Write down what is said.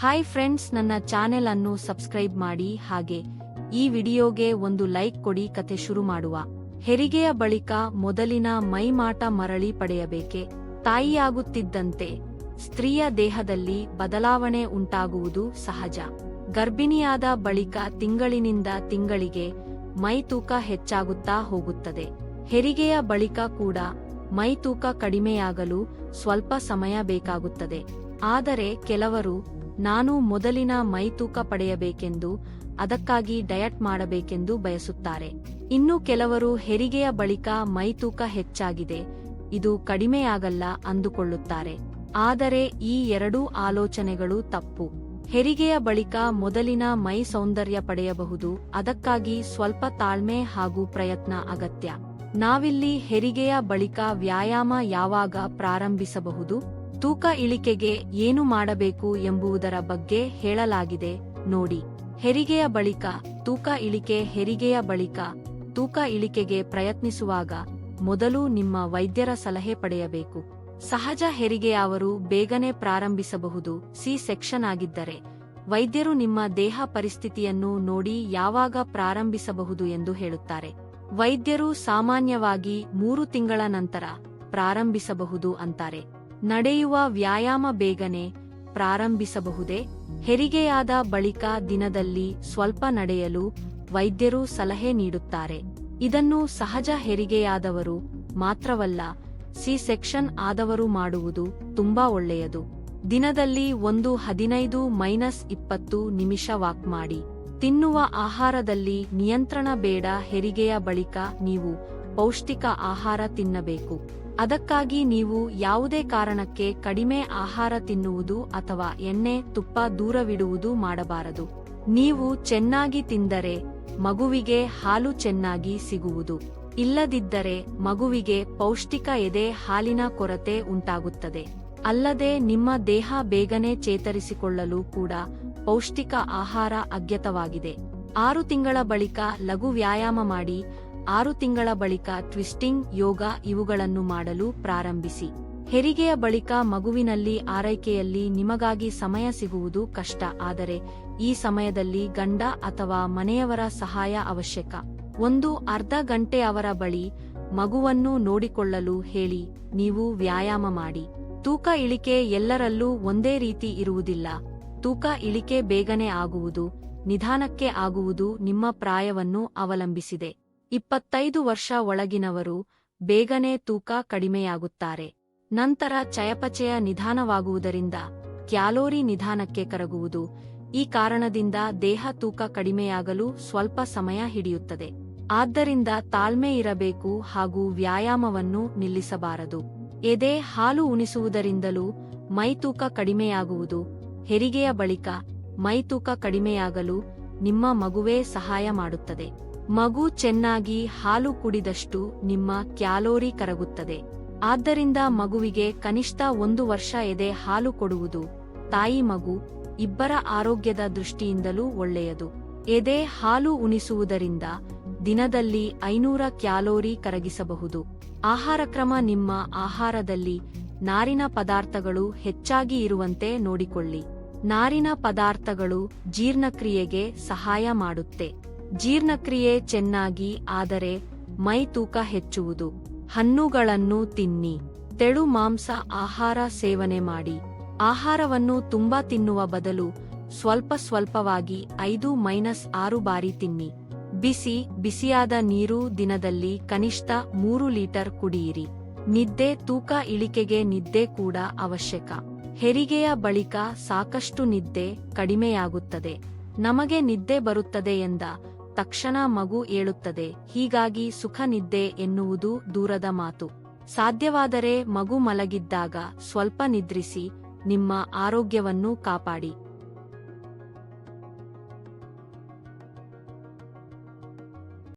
Hi friends ನನ್ನ channel ಅನ್ನು subscribe ಮಾಡಿ. ಹಾಗೆ ಈ ವಿಡಿಯೋಗೆ ಒಂದು ಲೈಕ್ ಕೊಡಿ ಕತೆ ಶುರು ಮಾಡುವ. ಹೆರಿಗೆಯ ಬಳಿಕ ಮೊದಲಿನ ಮೈಮಾಟ ಮರಳಿ ಪಡೆಯಬೇಕೆ. ತಾಯಿಯಾಗುತ್ತಿದ್ದಂತೆ ಸ್ತ್ರೀಯ ದೇಹದಲ್ಲಿ ಬದಲಾವಣೆ ಉಂಟಾಗುವುದು ಸಹಜ. ಗರ್ಭಿಣಿಯಾದ ಬಳಿಕ ತಿಂಗಳಿನಿಂದ ತಿಂಗಳಿಗೆ ಮೈ ತೂಕ ಹೆಚ್ಚಾಗುತ್ತಾ ಹೋಗುತ್ತದೆ. ಹೆರಿಗೆಯ ಬಳಿಕ ಕೂಡ ಮೈ ತೂಕ ಕಡಿಮೆಯಾಗಲು ಸ್ವಲ್ಪ ಸಮಯ ಬೇಕಾಗುತ್ತದೆ. ಆದರೆ ಕೆಲವರು ನಾನು ಮೊದಲಿನ ಮೈ ತೂಕ ಪಡೆಯಬೇಕೆಂದು, ಅದಕ್ಕಾಗಿ ಡಯಟ್ ಮಾಡಬೇಕೆಂದು ಬಯಸುತ್ತಾರೆ. ಇನ್ನು ಕೆಲವರು ಹೆರಿಗೆಯ ಬಳಿಕ ಮೈ ತೂಕ ಹೆಚ್ಚಾಗಿದೆ, ಇದು ಕಡಿಮೆಯಾಗಲ್ಲ ಅಂದುಕೊಳ್ಳುತ್ತಾರೆ. ಆದರೆ ಈ ಎರಡೂ ಆಲೋಚನೆಗಳು ತಪ್ಪು. ಹೆರಿಗೆಯ ಬಳಿಕ ಮೊದಲಿನ ಮೈ ಸೌಂದರ್ಯ ಪಡೆಯಬಹುದು, ಅದಕ್ಕಾಗಿ ಸ್ವಲ್ಪ ತಾಳ್ಮೆ ಹಾಗೂ ಪ್ರಯತ್ನ ಅಗತ್ಯ. ನಾವಿಲ್ಲಿ ಹೆರಿಗೆಯ ಬಳಿಕ ವ್ಯಾಯಾಮ ಯಾವಾಗ ಪ್ರಾರಂಭಿಸಬಹುದು? ತೂಕ ಇಳಿಕೆಗೆ ಏನು ಮಾಡಬೇಕು ಎಂಬುದರ ಬಗ್ಗೆ ಹೇಳಲಾಗಿದೆ. ನೋಡಿ, ಹೆರಿಗೆಯ ಬಳಿಕ, ತೂಕ ಇಳಿಕೆ ಹೆರಿಗೆಯ ಬಳಿಕ, ತೂಕ ಇಳಿಕೆಗೆ ಪ್ರಯತ್ನಿಸುವಾಗ ಮೊದಲು ನಿಮ್ಮ ವೈದ್ಯರ ಸಲಹೆ ಪಡೆಯಬೇಕು. ಸಹಜ ಹೆರಿಗೆಯವರು ಬೇಗನೆ ಪ್ರಾರಂಭಿಸಬಹುದು. ಸಿ ಸೆಕ್ಷನ್ ಆಗಿದ್ದರೆ, ವೈದ್ಯರು ನಿಮ್ಮ ದೇಹ ಪರಿಸ್ಥಿತಿಯನ್ನು ನೋಡಿ ಯಾವಾಗ ಪ್ರಾರಂಭಿಸಬಹುದು ಎಂದು ಹೇಳುತ್ತಾರೆ. ವೈದ್ಯರು ಸಾಮಾನ್ಯವಾಗಿ ಮೂರು ತಿಂಗಳ ನಂತರ ಪ್ರಾರಂಭಿಸಬಹುದು ಅಂತಾರೆ. ನಡೆಯುವ ವ್ಯಾಯಾಮ ಬೇಗನೆ ಪ್ರಾರಂಭಿಸಬಹುದೇ? ಹೆರಿಗೆಯಾದ ಬಳಿಕ ದಿನದಲ್ಲಿ ಸ್ವಲ್ಪ ನಡೆಯಲು ವೈದ್ಯರು ಸಲಹೆ ನೀಡುತ್ತಾರೆ. ಇದನ್ನು ಸಹಜ ಹೆರಿಗೆಯಾದವರು ಮಾತ್ರವಲ್ಲ, ಸಿ ಸೆಕ್ಷನ್ ಆದವರು ಮಾಡುವುದು ತುಂಬಾ ಒಳ್ಳೆಯದು. ದಿನದಲ್ಲಿ ಒಂದು ಹದಿನೈದು ಮೈನಸ್ ಇಪ್ಪತ್ತು ನಿಮಿಷ ವಾಕ್ ಮಾಡಿ. ತಿನ್ನುವ ಆಹಾರದಲ್ಲಿ ನಿಯಂತ್ರಣ ಬೇಡ ಹೆರಿಗೆಯ ಬಳಿಕ ನೀವು ಪೌಷ್ಟಿಕ ಆಹಾರ ತಿನ್ನಬೇಕು. ಅದಕ್ಕಾಗಿ ನೀವು ಯಾವುದೇ ಕಾರಣಕ್ಕೆ ಕಡಿಮೆ ಆಹಾರ ತಿನ್ನುವುದು ಅಥವಾ ಎಣ್ಣೆ, ತುಪ್ಪ ದೂರವಿಡುವುದು ಮಾಡಬಾರದು. ನೀವು ಚೆನ್ನಾಗಿ ತಿಂದರೆ ಮಗುವಿಗೆ ಹಾಲು ಚೆನ್ನಾಗಿ ಸಿಗುವುದು. ಇಲ್ಲದಿದ್ದರೆ ಮಗುವಿಗೆ ಪೌಷ್ಟಿಕ ಎದೆ ಹಾಲಿನ ಕೊರತೆ ಉಂಟಾಗುತ್ತದೆ. ಅಲ್ಲದೆ ನಿಮ್ಮ ದೇಹ ಬೇಗನೆ ಚೇತರಿಸಿಕೊಳ್ಳಲು ಕೂಡ ಪೌಷ್ಟಿಕ ಆಹಾರ ಅಗ್ಯತವಾಗಿದೆ ಆರು ತಿಂಗಳ ಬಳಿಕ ಲಘು ವ್ಯಾಯಾಮ ಮಾಡಿ ಆರು ತಿಂಗಳ ಬಳಿಕ ಟ್ವಿಸ್ಟಿಂಗ್, ಯೋಗ ಇವುಗಳನ್ನು ಮಾಡಲು ಪ್ರಾರಂಭಿಸಿ. ಹೆರಿಗೆಯ ಬಳಿಕ ಮಗುವಿನಲ್ಲಿ ಆರೈಕೆಯಲ್ಲಿ ನಿಮಗಾಗಿ ಸಮಯ ಸಿಗುವುದು ಕಷ್ಟ, ಆದರೆ ಈ ಸಮಯದಲ್ಲಿ ಗಂಡ ಅಥವಾ ಮನೆಯವರ ಸಹಾಯ ಅವಶ್ಯಕ. ಒಂದು ಅರ್ಧ ಗಂಟೆ ಅವರ ಬಳಿ ಮಗುವನ್ನು ನೋಡಿಕೊಳ್ಳಲು ಹೇಳಿ, ನೀವು ವ್ಯಾಯಾಮ ಮಾಡಿ. ತೂಕ ಇಳಿಕೆ ಎಲ್ಲರಲ್ಲೂ ಒಂದೇ ರೀತಿ ಇರುವುದಿಲ್ಲ. ತೂಕ ಇಳಿಕೆ ಬೇಗನೆ ಆಗುವುದು, ನಿಧಾನಕ್ಕೆ ಆಗುವುದು ನಿಮ್ಮ ಪ್ರಾಯವನ್ನು ಅವಲಂಬಿಸಿದೆ. ಇಪ್ಪತ್ತೈದು ವರ್ಷ ಒಳಗಿನವರು ಬೇಗನೆ ತೂಕ ಕಡಿಮೆಯಾಗುತ್ತಾರೆ. ನಂತರ ಚಯಪಚಯ ನಿಧಾನವಾಗುವುದರಿಂದ ಕ್ಯಾಲೋರಿ ನಿಧಾನಕ್ಕೆ ಕರಗುವುದು ಈ ಕಾರಣದಿಂದ ದೇಹ ತೂಕ ಕಡಿಮೆಯಾಗಲು ಸ್ವಲ್ಪ ಸಮಯ ಹಿಡಿಯುತ್ತದೆ. ಆದ್ದರಿಂದ ತಾಳ್ಮೆ ಇರಬೇಕು ಹಾಗೂ ವ್ಯಾಯಾಮವನ್ನು ನಿಲ್ಲಿಸಬಾರದು. ಎದೆ ಹಾಲು ಉಣಿಸುವುದರಿಂದಲೂ ಮೈತೂಕ ಕಡಿಮೆಯಾಗುವುದು. ಹೆರಿಗೆಯ ಬಳಿಕ ಮೈತೂಕ ಕಡಿಮೆಯಾಗಲು ನಿಮ್ಮ ಮಗುವೇ ಸಹಾಯ ಮಾಡುತ್ತದೆ. ಮಗು ಚೆನ್ನಾಗಿ ಹಾಲು ಕುಡಿದಷ್ಟು ನಿಮ್ಮ ಕ್ಯಾಲೋರಿ ಕರಗುತ್ತದೆ. ಆದ್ದರಿಂದ ಮಗುವಿಗೆ ಕನಿಷ್ಠ ಒಂದು ವರ್ಷ ಎದೆ ಹಾಲು ಕೊಡುವುದು, ತಾಯಿ ಮಗು, ಇಬ್ಬರ ಆರೋಗ್ಯದ ದೃಷ್ಟಿಯಿಂದಲೂ ಒಳ್ಳೆಯದು. ಎದೆ ಹಾಲು ಉಣಿಸುವುದರಿಂದ ದಿನದಲ್ಲಿ ಐನೂರ ಕ್ಯಾಲೋರಿ ಕರಗಿಸಬಹುದು. ಆಹಾರಕ್ರಮ ನಿಮ್ಮ ಆಹಾರದಲ್ಲಿ ನಾರಿನ ಪದಾರ್ಥಗಳು ಹೆಚ್ಚಾಗಿ ಇರುವಂತೆ ನೋಡಿಕೊಳ್ಳಿ. ನಾರಿನ ಪದಾರ್ಥಗಳು ಜೀರ್ಣಕ್ರಿಯೆಗೆ ಸಹಾಯ ಮಾಡುತ್ತೆ. ಜೀರ್ಣಕ್ರಿಯೆ ಚೆನ್ನಾಗಿ ಆದರೆ ಮೈ ತೂಕ ಹೆಚ್ಚುವುದು. ಹಣ್ಣುಗಳನ್ನು ತಿನ್ನಿ. ತೆಳು ಮಾಂಸ ಆಹಾರ ಸೇವನೆ ಮಾಡಿ. ಆಹಾರವನ್ನು ತುಂಬಾ ತಿನ್ನುವ ಬದಲು ಸ್ವಲ್ಪ ಸ್ವಲ್ಪವಾಗಿ ಐದು ಮೈನಸ್ ಆರು ಬಾರಿ ತಿನ್ನಿ. ಬಿಸಿ, ಬಿಸಿಯಾದ ನೀರು ದಿನದಲ್ಲಿ ಕನಿಷ್ಠ ಮೂರು ಲೀಟರ್ ಕುಡಿಯಿರಿ. ನಿದ್ದೆ, ತೂಕ ಇಳಿಕೆಗೆ ನಿದ್ದೆ ಕೂಡ ಅವಶ್ಯಕ. ಹೆರಿಗೆಯ ಬಳಿಕ ಸಾಕಷ್ಟು ನಿದ್ದೆ ಕಡಿಮೆಯಾಗುತ್ತದೆ. ನಮಗೆ ನಿದ್ದೆ ಬರುತ್ತದೆ ಎಂದ ತಕ್ಷಣ ಮಗು ಏಳುತ್ತದೆ, ಹೀಗಾಗಿ ಸುಖ ನಿದ್ದೆ ಎನ್ನುವುದು ದೂರದ ಮಾತು. ಸಾಧ್ಯವಾದರೆ ಮಗು ಮಲಗಿದ್ದಾಗ ಸ್ವಲ್ಪ ನಿದ್ರಿಸಿ, ನಿಮ್ಮ ಆರೋಗ್ಯವನ್ನು ಕಾಪಾಡಿ.